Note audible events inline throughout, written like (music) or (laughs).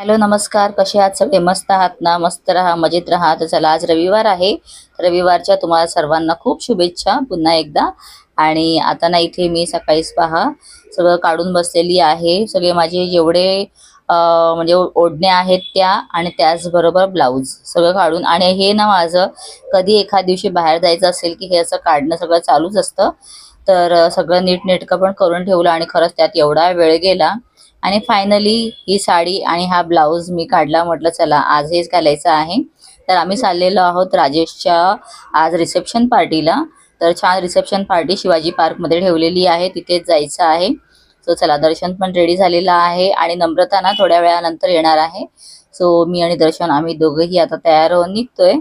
Hello नमस्कार. कसे आहात? सगळे मस्त आहात ना? मस्त राहा मजेत राहा. तर चला आज रविवार आहे. रविवारच्या तुम्हाला सर्वांना खूप शुभेच्छा पुन्हा एकदा. आणि आता ना इथे मी सकाळीच पहा सगळं काढून बसलेली आहे. सगळे माझे जेवढे म्हणजे ओढण्या आहेत त्या आणि त्याचबरोबर ब्लाऊज सगळं काढून. आणि हे ना माझं कधी एखाद दिवशी बाहेर जायचं असेल की हे असं काढणं सगळं चालूच असतं. तर सगळं नीटनेटकं पण करून ठेवलं आणि खरंच त्यात एवढा वेळ गेला. आणि फायनली ही साडी आणि हा ब्लाऊज मी काढला म्हटलं चला आज हेच घालायचं आहे. तर आम्ही चाललेलो आहोत राजेशच्या आज रिसेप्शन पार्टीला तर छान रिसेप्शन पार्टी शिवाजी पार्कमध्ये ठेवलेली आहे तिथेच जायचं आहे. सो चला दर्शन पण रेडी झालेलं आहे आणि नम्रता ना थोड्या वेळानंतर येणार आहे. सो मी आणि दर्शन आम्ही दोघंही आता तयार होऊन निघतोय.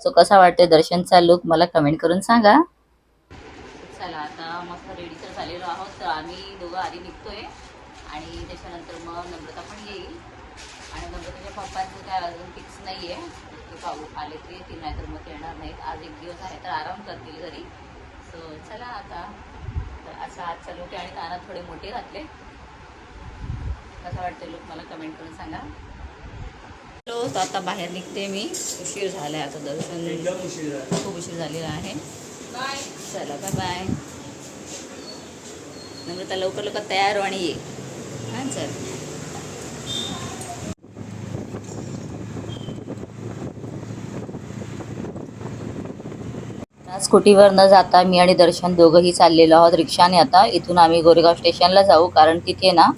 सो कसा वाटतोय दर्शनचा लुक मला कमेंट करून सांगा चला आता मस्त रेडी तर झालेलो आहोत तर आम्ही दोघं आधी निघतोय आणि त्याच्यानंतर मग नम्रता पण येईल. आणि नम्रताच्या पप्पांचं काय अजून फिक्स नाही आहे ते पाहू आले ते येतील नाही तर मग ते येणार नाहीत. आज एक दिवस आहे तर आराम करतील घरी. सो चला आता. तर असा आजचा लुक आहे आणि कानात थोडे मोठे घातले. कसा वाटते लुक मला कमेंट करून सांगा. हॅलो तर आता बाहेर निघते मी. उशीर झाला आहे आता दर्शन. एकदम उशीर झाला खूप उशीर झालेला आहे. चला बाय बाय नम्रता लवकर लवकर तयार हो आणि ये. हां स्कूटीवर न जाता मी आणि दर्शन दोघंही चाललेलो आहोत रिक्षाने आता. इथून आम्ही गोरेगाव स्टेशनला जाऊ कारण तिथे ना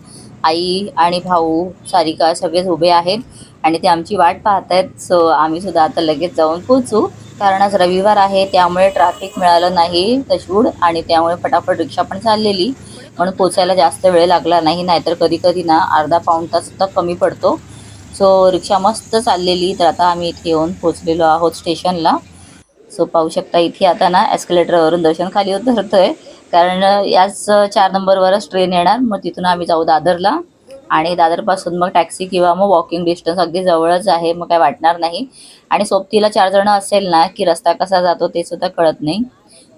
आई आणि भाऊ सारिका सगळेच उभे आहेत आणि ते आमची वाट पाहत आहेत सो आम्ही सुद्धा आता लगेच जाऊन पोचू कारण आज रविवार आहे त्यामुळे ट्रॅफिक मिळालं नाही तशूड आणि त्यामुळे फटाफट रिक्षा पण चाललेली. म्हणून पोचायला जास्त वेळ लागला नाही नाहीतर कधी कधी ना अर्धा पाऊण तास सुद्धा कमी पडतो. सो रिक्षा मस्त चाललेली तर आता आम्ही इथे येऊन पोचलेलो आहोत स्टेशनला. सो पाहू शकता इथे आता ना एस्कलेटरवरून दर्शन खाली उतरतोय कारण याच चार नंबरवरच ट्रेन येणार मग तिथून आम्ही जाऊ दादरला. आणि दादरपासून मग टॅक्सी किंवा मग वॉकिंग डिस्टन्स अगदी जवळच आहे मग काय वाटणार नाही. आणि सोबतीला चार जण असेल ना की रस्ता कसा जातो ते सुद्धा कळत नाही.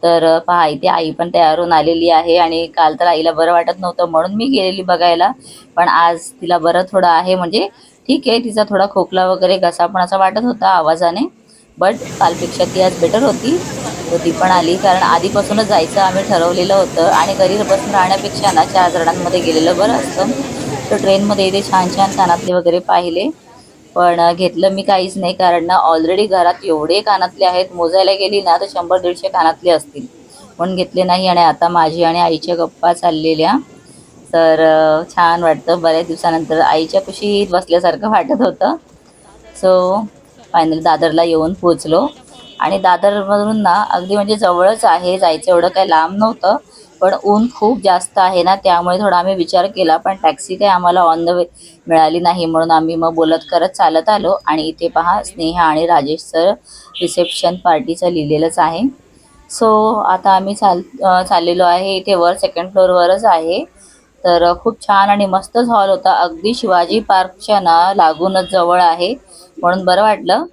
तर पहा इथे आई पण तयार होऊन आलेली आहे आणि काल तर आईला बरं वाटत नव्हतं म्हणून मी गेलेली बघायला. पण आज तिला बरं थोडं आहे म्हणजे ठीक आहे तिचा थोडा खोकला वगैरे घसा पण असा वाटत होता आवाजाने. बट कालपेक्षा ती आज बेटर होती. तर ती पण आली कारण आधीपासूनच जायचं आम्ही ठरवलेलं होतं आणि घरी बसून राहण्यापेक्षा ना चार जणांमध्ये गेलेलं बरं असतं. तर ट्रेनमध्ये इथे छान छान कानातले वगैरे पाहिले. पण घेतलं मी काहीच नाही. कारण ना ऑलरेडी घरात एवढे कानातले आहेत. मोजायला गेली ना तर शंभर दीडशे कानातले असतील. पण घेतले नाही आणि आता माझी आणि आईच्या गप्पा चाललेल्या. तर छान वाटतं. बऱ्याच दिवसानंतर आईच्या कुशीत बसल्यासारखं वाटत होतं. सो फायनल दादरला येऊन पोचलो आणि दादरमधून ना अगदी म्हणजे जवळच आहे. जायचं एवढं काही लांब नव्हतं. पण ऊन खूप जास्त आहे ना त्यामुळे थोडा आम्ही विचार केला पण टॅक्सी काही आम्हाला ऑन द वे मिळाली नाही म्हणून आम्ही मग बोलत करत चालत आलो. आणि इथे पहा स्नेहा आणि राजेशचं रिसेप्शन पार्टीचं लिहिलेलंच आहे. सो आता आम्ही चाल चाललेलो आहे. इथे वर सेकंड फ्लोअरवरच आहे. तर खूप छान आणि मस्तच हॉल होता. अगदी शिवाजी पार्कच्या ना लागूनच जवळ आहे. म्हणून बरं वाटलं.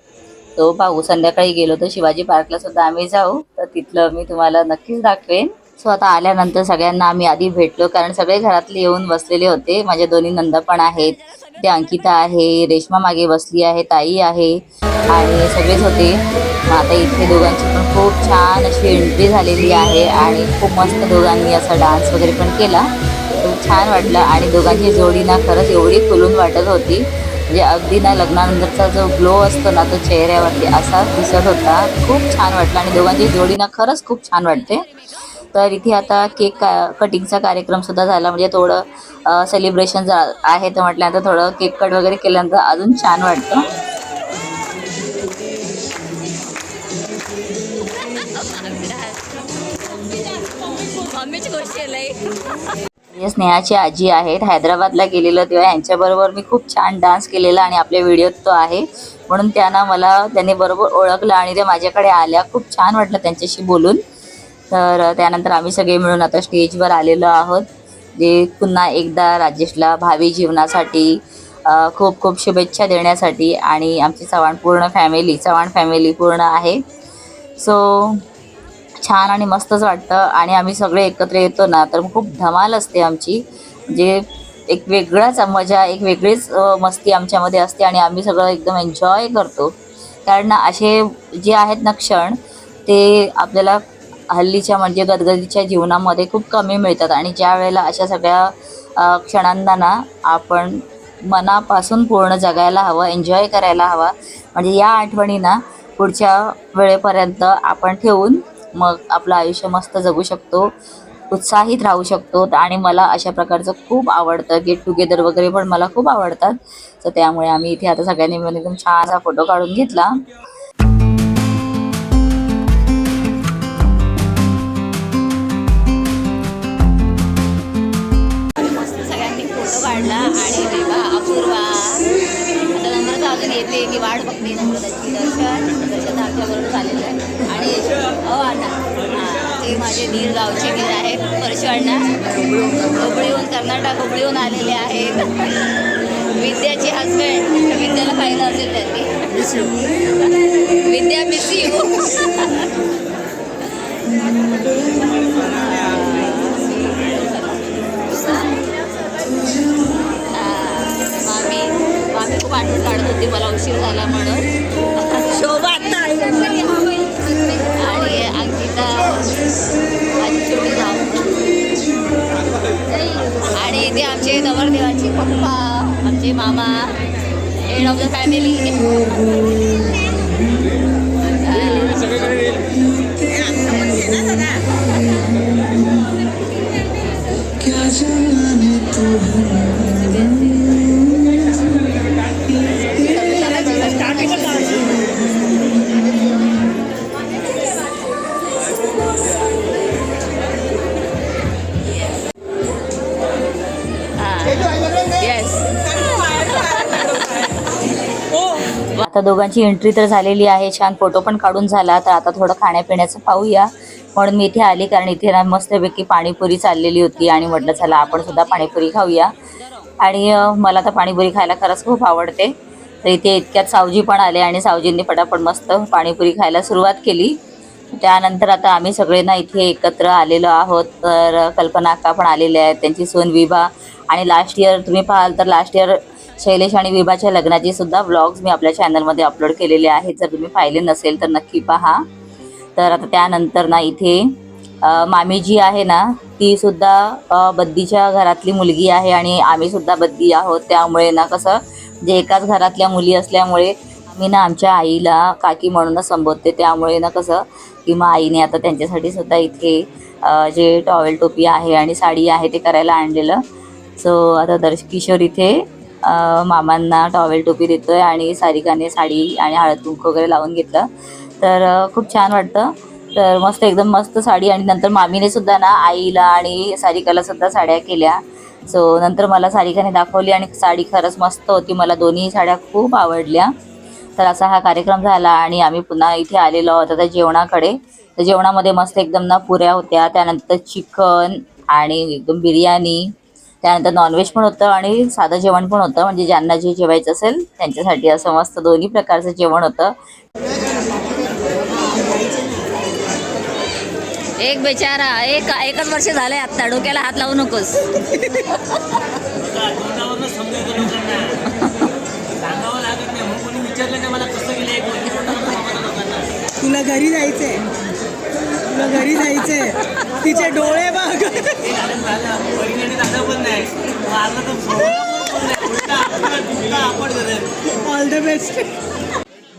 तो पाहू संध्याकाळी गेलो तर शिवाजी पार्कला सुद्धा आम्ही जाऊ. तर तिथलं मी तुम्हाला नक्कीच दाखवेन. सो आता आल्यानंतर सगळ्यांना आम्ही आधी भेटलो कारण सगळे घरातले येऊन बसलेले होते. माझ्या दोन्ही नंदा पण आहेत. ते अंकिता आहे रेश्मा मागे बसली आहे ताई आहे आणि सगळेच होते. आता इथे दोघांची पण खूप छान अशी एंट्री झालेली आहे आणि खूप मस्त दोघांनी असा डान्स वगैरे पण केला. खूप छान वाटलं आणि दोघांची जोडी ना खरंच एवढी खुलून वाटत होती. म्हणजे अगदी ना लग्नानंतरचा जो ग्लो असतो ना तो चेहऱ्यावरती असाच दिसत होता. खूप छान वाटलं आणि दोघांची जोडी ना खरंच खूप छान वाटते. तर इथे आता केक का कटिंगचा कार्यक्रम सुद्धा झाला. म्हणजे थोडं सेलिब्रेशन आहे तर म्हटल्यानंतर थोडं केक कट वगैरे केल्यानंतर अजून छान वाटतं. स्नेहाची आजी आहेत. हैदराबादला गेलेलं तेव्हा यांच्याबरोबर मी खूप छान डान्स केलेला आणि आपल्या व्हिडिओत तो आहे. म्हणून त्यांना मला त्यांनी बरोबर ओळखलं आणि ते माझ्याकडे आल्या. खूप छान वाटलं त्यांच्याशी बोलून. तर त्यानंतर आम्ही सगळे मिळून आता स्टेजवर आलेलो आहोत. जे पुन्हा एकदा राजेशला भावी जीवनासाठी खूप खूप शुभेच्छा देण्यासाठी आणि आमची चव्हाण पूर्ण फॅमिली चव्हाण फॅमिली पूर्ण आहे. सो छान आणि मस्तच वाटतं आणि आम्ही सगळे एकत्र येतो ना तर खूप धमाल असते आमची. म्हणजे एक वेगळाच मजा एक वेगळीच मस्ती आमच्यामध्ये असते आणि आम्ही सगळं एकदम एन्जॉय करतो. कारण असे जे आहेत ना क्षण ते आपल्याला हल्लीच्या म्हणजे गदगदीच्या जीवनामध्ये खूप कमी मिळतात आणि ज्या वेळेला अशा सगळ्या क्षणांना ना आपण मनापासून पूर्ण जगायला हवं एन्जॉय करायला हवा म्हणजे या आठवणींना पुढच्या वेळेपर्यंत आपण ठेवून मग आपलं आयुष्य मस्त जगू शकतो उत्साहित राहू शकतो आणि मला अशा प्रकारचं खूप आवडतं. गेट टुगेदर वगैरे पण मला खूप आवडतात. तर त्यामुळे आम्ही इथे आता सगळ्यांनी मिळून एकदम छान असा फोटो काढून घेतला. काढला आणि विवा अपूर्वा. आता नम्रता अजून येते मी वाट बघते नम्रताची. दर्शन दर्शन आमच्याबरोबर झालेलं आहे. आणि अण्णा हां ते माझे दीर गावचे मीर आहेत. परशु अण्णा हुबळीहून कर्नाटक हुबळीहून आलेले आहेत. विद्याची हजबंड विद्याला पाहिलं असेल त्यांनी विद्या मिस यू (laughs) खूप आठवण काढत होती मला उशीर झाला म्हणून. आणि अंकिता माझी छोटी जाऊ आणि इथे आमचे नवरदेवाचे पप्पा आमचे मामा हेड ऑफ द फॅमिली आता दोघांची एंट्री तर झालेली आहे. छान फोटो पण काढून झाला. तर आता थोडं खाण्यापिण्याचं पाहूया. म्हणून मी इथे आली कारण इथे ना मस्तपैकी पाणीपुरी चाललेली होती आणि म्हटलं चला आपण सुद्धा पाणीपुरी खाऊया. आणि मला तर पाणीपुरी खायला खरंच खूप आवडते. तर इथे इतक्यात सावजी पण आले आणि सावजींनी पटापट मस्त पाणीपुरी खायला सुरुवात केली. त्यानंतर आता आम्ही सगळे ना इथे एकत्र आलेलो आहोत. तर कल्पना अक्का पण आलेल्या आहेत. त्यांची सून विभा आणि लास्ट इयर तुम्ही पाहाल तर लास्ट इयर शैलेश आणि विभाच्या लग्नाचे सुद्धा व्लॉग्स मी आपल्या चॅनलमध्ये अपलोड केलेले आहेत. जर तुम्ही पाहिले नसेल तर नक्की पहा. तर आता त्यानंतर ना इथे मामी जी आहे ना ती सुद्धा बद्दीच्या घरातली मुलगी आहे आणि आम्ही सुद्धा बद्दी आहोत. त्यामुळे ना कसं जे एकाच घरातल्या मुली असल्यामुळे मी ना आमच्या आईला काकी म्हणूनच संबोधते. त्यामुळे ना कसं की मग आईने आता त्यांच्यासाठी सुद्धा इथे जे टॉवेल टोपी आहे आणि साडी आहे ते करायला आणलेलं. सो आता दर्श किशोर इथे मामांना टॉवेल टोपी देतोय आणि सारिकाने साडी आणि हळद कुंकू वगैरे लावून घेतलं. तर खूप छान वाटतं. तर मस्त एकदम मस्त साडी आणि नंतर मामीने सुद्धा ना आईला आणि सारिकाला सुद्धा साड्या केल्या. सो नंतर मला सारिकाने दाखवली आणि साडी खरंच मस्त होती. मला दोन्ही साड्या खूप आवडल्या. तर असा हा कार्यक्रम झाला आणि आम्ही पुन्हा इथे आलेलो आहोत आता जेवणाकडे. तर जेवणामध्ये मस्त एकदम ना पुऱ्या होत्या. त्यानंतर चिकन आणि एकदम बिर्याणी. त्यानंतर नॉनव्हेज पण होतं आणि साधं जेवण पण होतं. म्हणजे ज्यांना जे जेवायचं असेल त्यांच्यासाठी असं मस्त दोन्ही प्रकारचं जेवण होतं. एक बेचारा एक एकच वर्ष झालंय आत्ता. डोक्याला हात लावू नकोस. तुला घरी जायचंय. तुला घरी जायचंय. तिचे डोळे बघ ऑल द बेस्ट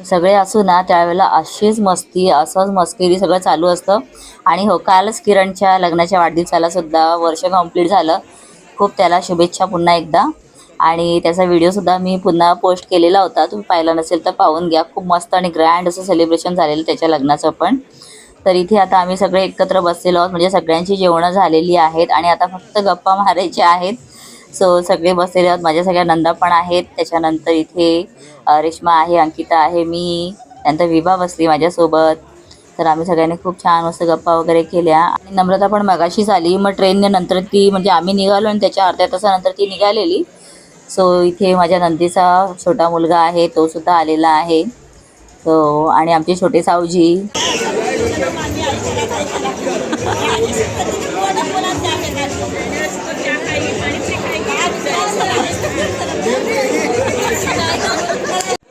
सगळे असू ना त्यावेळेला अशीच मस्ती असंच मस्करी सगळं चालू असतं. आणि हो कालच किरणच्या लग्नाच्या वाढदिवसाला सुद्धा वर्ष कंप्लीट झालं. खूप त्याला शुभेच्छा पुन्हा एकदा. आणि त्याचा व्हिडिओसुद्धा मी पुन्हा पोस्ट केलेला होता. तुम्ही पाहिला नसेल तर पाहून घ्या. खूप मस्त आणि ग्रँड असं सेलिब्रेशन झालेलं त्याच्या लग्नाचं पण. तर इथे आता आम्ही सगळे एकत्र बसलेलो आहोत. म्हणजे सगळ्यांची जेवणं झालेली आहेत आणि आता फक्त गप्पा मारायच्या आहेत. सो सगळे बसलेले आहोत. माझ्या सगळ्या नंदा पण आहेत. त्याच्यानंतर इथे रेश्मा आहे अंकिता आहे मी त्यानंतर विभा बसली माझ्यासोबत. तर आम्ही सगळ्यांनी खूप छान मस्त गप्पा वगैरे केल्या. आणि नम्रता पण मगाशी झाली मग ट्रेनने नंतर ती म्हणजे आम्ही निघालो आणि त्याच्या अर्ध्या तासानंतर ती निघालेली. सो इथे माझ्या नंदीचा छोटा मुलगा आहे. तो सुद्धा आलेला आहे. हो आणि आमचे छोटे सावजी.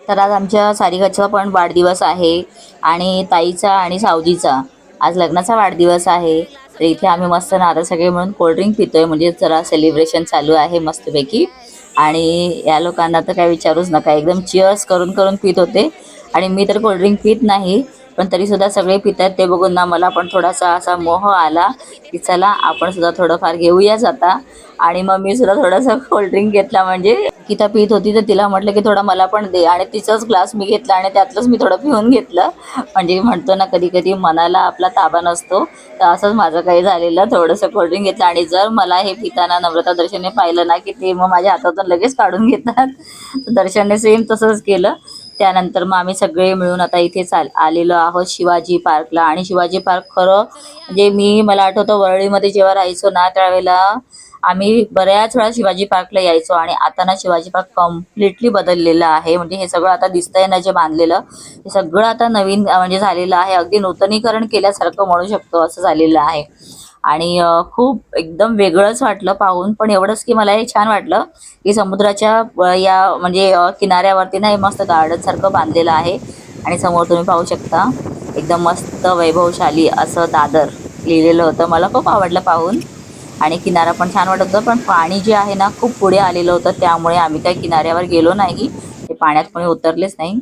तर आज आमच्या सारिकाचा पण वाढदिवस आहे आणि ताईचा आणि सावजीचा. आज लग्नाचा वाढदिवस आहे. तर इथे आम्ही मस्त नारळ सगळे म्हणून कोल्ड्रिंक पितोय. म्हणजे जरा सेलिब्रेशन चालू आहे मस्तपैकी. आणि या लोकांना तर काही विचारूच नका. एकदम चिअर्स करून करून पित होते. आणि मी तर कोल्ड्रिंक पित नाही पण तरीसुद्धा सगळे पित आहेत ते बघून ना मला पण थोडासा असा मोह आला की चला आपण सुद्धा थोडंफार घेऊयाच आता. आणि मग मी सुद्धा थोडासा कोल्ड्रिंक घेतला म्हणजे गीता पित होती तर तिला म्हटलं की थोडा मला पण दे. आणि तिचाच ग्लास मी घेतला आणि त्यातलंच मी थोडं पिऊन घेतलं. म्हणजे म्हणतो ना कधी कधी मनाला आपला ताबा नसतो. तर असंच माझं काही झालेलं. थोडंसं कोल्ड्रिंक घेतलं. आणि जर मला हे पिताना नम्रता दर्शनने पाहिलं ना की ते मग माझ्या हातातून लगेच काढून घेतात. दर्शनने सेम तसंच केलं. त्यानंतर मग आम्ही सगळे मिळून आता इथे चाल आलेलो आहोत शिवाजी पार्कला. आणि शिवाजी पार्क खरं म्हणजे मी मला आठवतं वरळीमध्ये जेव्हा राहायचो ना त्यावेळेला आम्ही बऱ्याच वेळा शिवाजी पार्कला यायचो. आणि आता ना शिवाजी पार्क कम्प्लिटली बदललेलं आहे. म्हणजे हे सगळं आता दिसतंय ना जे बांधलेलं हे सगळं आता नवीन म्हणजे झालेलं आहे. अगदी नूतनीकरण केल्यासारखं म्हणू शकतो असं झालेलं आहे. आणि खूप एकदम वेगळंच वाटलं पाहून पण एवढंच की मला हे छान वाटलं की समुद्राच्या या म्हणजे किनाऱ्यावरती ना हे मस्त गार्डन सारखं बांधलेलं आहे आणि समोर तुम्ही पाहू शकता एकदम मस्त वैभवशाली असं दादर लिहिलेलं होतं. मला खूप आवडलं पाहून आणि किनारा पण छान वाटत होतं पण पाणी जे आहे ना खूप पुढे आलेलं होतं त्यामुळे आम्ही काही किनाऱ्यावर गेलो नाही. ते पाण्यात कोणी उतरलेच नाही.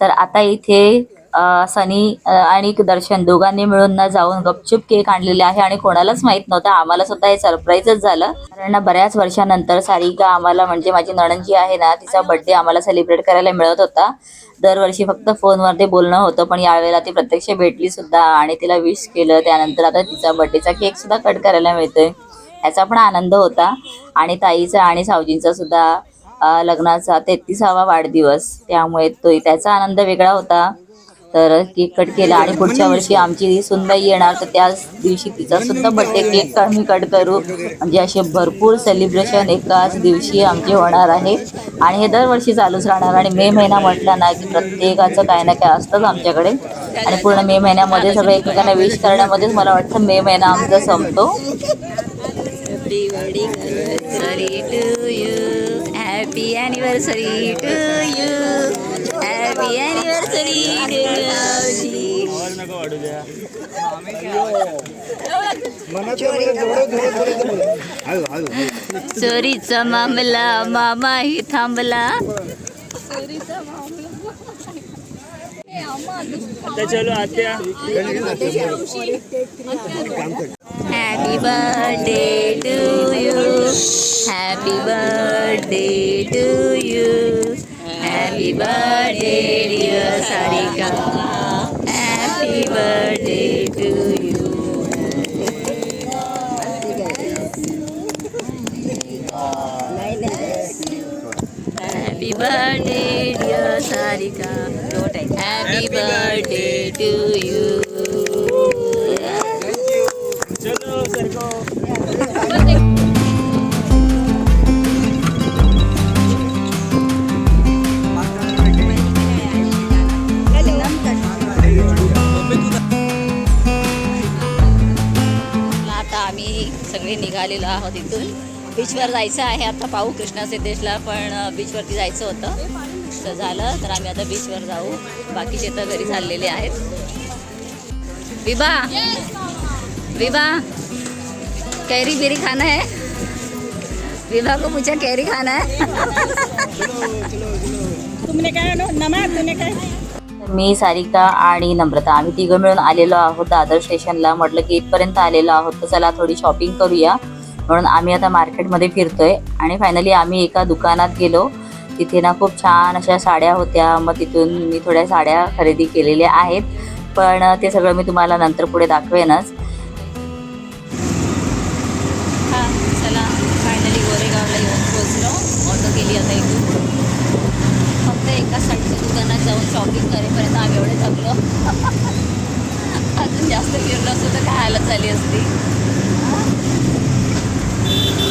तर आता इथे सनी आणि दर्शन दोघांनी मिळून ना जाऊन गपचूप केक आणलेले आहे आणि कोणालाच माहीत नव्हतं. आम्हाला सुद्धा हे सरप्राईजच झालं. कारण बऱ्याच वर्षानंतर सारिका आम्हाला म्हणजे माझी नणन जी आहे ना तिचा बड्डे आम्हाला सेलिब्रेट करायला मिळत होता. दरवर्षी फक्त फोनवरती बोलणं होतं पण यावेळेला ती प्रत्यक्ष भेटली सुद्धा आणि तिला विश केलं. त्यानंतर आता तिचा बड्डेचा केक सुद्धा कट करायला मिळतोय. याचा पण आनंद होता. आणि ताईचा आणि सावजींचा सुद्धा लग्नाचा तेहतीसावा वाढदिवस. त्यामुळे तो त्याचा आनंद वेगळा होता. तर केक कट केला आणि पुढच्या वर्षी आमची सुनबाई येणार तर त्याच दिवशी तिचा सुद्धा बड्डे केक आम्ही कट करू. म्हणजे असे भरपूर सेलिब्रेशन एकाच दिवशी आमचे होणार आहे. आणि हे दरवर्षी चालूच राहणार. आणि मे महिना म्हटला ना की प्रत्येकाचं काय ना काय असतंच आमच्याकडे. आणि पूर्ण मे महिन्यामध्ये सगळं एकमेकांना विश करण्यामध्येच मला वाटतं मे महिना आमचा संपतो. Happy anniversary to you happy anniversary चोरीचा मामला मामाही थांबला. Happy birthday to you happy birthday to you Happy birthday, dear Sarika. Happy birthday to you. Happy birthday, dear Sarika. Happy birthday to you. आम्ही निघालेलो आहोत इथून. बीचवर जायचं आहे आता पाहू कृष्णा सिद्धेशला पण बीचवरती जायचं होतं. तर झालं तर आम्ही आता बीचवर जाऊ. बाकीचे तर घरी चाललेले आहेत. विभा! विभा! कैरी बिरी खाना है? विभा को मुझे कैरी खाना है? तुमने काय नमा तुमने काय मी सारिका आणि नम्रता आम्ही तिघं मिळून आलेलो आहोत दादर स्टेशनला. म्हटलं की इथपर्यंत आलेलो आहोत तर चला थोडी शॉपिंग करूया. म्हणून आम्ही आता मार्केटमध्ये फिरतोय आणि फायनली आम्ही एका दुकानात गेलो. तिथे ना खूप छान अशा साड्या होत्या. मग तिथून मी थोड्या साड्या खरेदी केलेल्या आहेत. पण ते सगळं मी तुम्हाला नंतर पुढे दाखवेनच हा चला फायनली गोरेगावला येऊन पोचलो ऑटो केली आता इथून फक्त एका साईडच्या दुकानात जाऊन शॉपिंग करेपर्यंत आम्ही एवढे थकलो जास्त फिरलो असतो तर काय हालत झाली असती.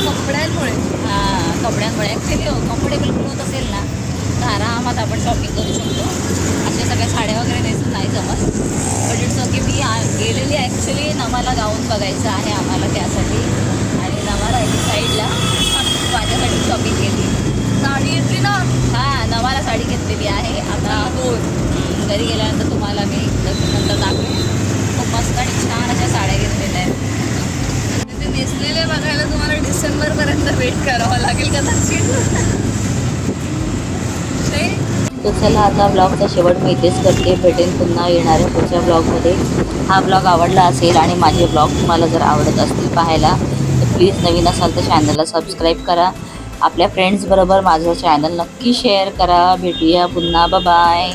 कपड्यांमुळे? हां कपड्यांमुळे. ॲक्च्युली कम्फर्टेबल क्लोथ असेल ना तर आरामात आपण शॉपिंग करू शकतो. अशा सगळ्या साड्या वगैरे नेसून नाही जमत. बट इट्स ओके मी गेलेली ॲक्च्युली नमाला गाऊन बघायचं आहे आम्हाला त्यासाठी. आणि नवा राहिली साईडला. माझ्यासाठी शॉपिंग केली. साडी घेतली ना? हां नवाला साडी घेतली घेतलेली आहे. आता हम्म, घरी गेल्यानंतर तुम्हाला मी नंतर दाखवेन खूप मस्त आणि छान अशा साड्या घेतलेल्या दिसलेले बघायला तुम्हाला डिसेंबरपर्यंत वेट करावं लागेल कदाचित. तर चला आता ब्लॉगचा शेवट मी इथेच करते. भेटेन पुन्हा येणाऱ्या पुढच्या ब्लॉगमध्ये. हा ब्लॉग आवडला असेल आणि माझे ब्लॉग तुम्हाला जर आवडत असतील पाहायला तर प्लीज नवीन असाल तर चॅनलला सबस्क्राईब करा. आपल्या फ्रेंड्सबरोबर माझं चॅनल नक्की शेअर करा. भेटूया पुन्हा. बाय